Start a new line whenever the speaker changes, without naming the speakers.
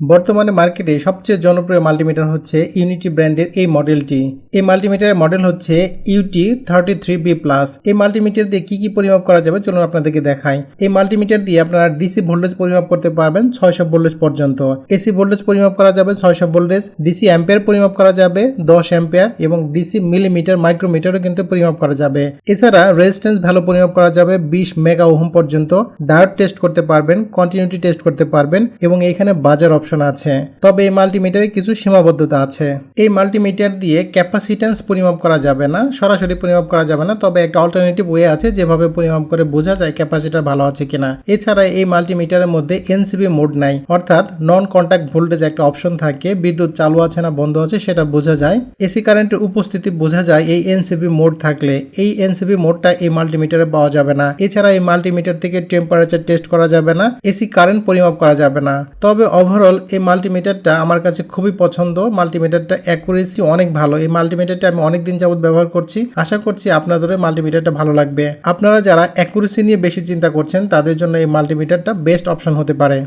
বর্তমানে মার্কেটে সবচেয়ে জনপ্রিয় মাল্টিমিটার হচ্ছে ইউনিটি ব্র্যান্ডের এই মডেলটি। এই মাল্টিমিটারের মডেল হচ্ছে UT thirty three B plus এই মাল্টিমিটার দিয়ে কি কি পরিমাপ করা যাবে চলুন আপনাদেরকে দেখাই। এই মাল্টিমিটার দিয়ে আপনারা ডিসি ভোল্টেজ পরিমাপ করতে পারবেন ছয়শো ভোল্টেজ পর্যন্ত। এসি ভোল্টেজ পরিমাপ করা যাবে ছয়শো ভোল্টেজ ডিসি অ্যাম্পিয়ার পরিমাপ করা যাবে দশ অ্যাম্পিয়ার এবং ডিসি মিলিমিটার মাইক্রোমিটারও কিন্তু পরিমাপ করা যাবে। এছাড়া রেজিস্ট্যান্স ভ্যালু পরিমাপ করা যাবে বিশ মেগা ওহম পর্যন্ত। ডায়োড টেস্ট করতে পারবেন কন্টিনিউটি টেস্ট করতে পারবেন এবং এখানে বাজার অপশন আছে। তবে এই মাল্টিমিটারে কিছু সীমাবদ্ধতা আছে। এই মাল্টিমিটার দিয়ে ক্যাপাসিট্যান্স পরিমাপ করা যাবে না, সরাসরি পরিমাপ করা যাবে না, তবে একটা অল্টারনেটিভ ওয়ে আছে যেভাবে পরিমাপ করে বোঝা যায় ক্যাপাসিটার ভালো আছে কিনা। এছাড়া এই মাল্টিমিটারের মধ্যে এনসিবি মোড নাই, অর্থাৎ নন কন্ট্যাক্ট ভোল্টেজ একটা অপশন থাকে, বিদ্যুৎ চালু আছে না বন্ধ আছে সেটা বোঝা যায়। এসি কারেন্টের উপস্থিতি বোঝা যায় এই এনসিবি মোড থাকলে। এই এনসিবি মোডটা এই মাল্টিমিটারে পাওয়া যাবে না। এছাড়া এই মাল্টিমিটার থেকে টেম্পারেচার টেস্ট করা যাবে না, এসি কারেন্ট পরিমাপ করা যাবে না। তবে ওভারঅল এই মাল্টিমিটারটা আমার কাছে খুবই পছন্দ। মাল্টিমিটারটা অ্যাকুরেসি অনেক ভালো। এই মাল্টিমিটারটা আমি অনেক দিন যাবত ব্যবহার করছি। আশা করছি আপনাদের মাল্টিমিটারটা ভালো লাগবে। আপনারা যারা অ্যাকুরেসি নিয়ে বেশি চিন্তা করছেন, তাদের জন্য এই মাল্টিমিটারটা বেস্ট অপশন হতে পারে।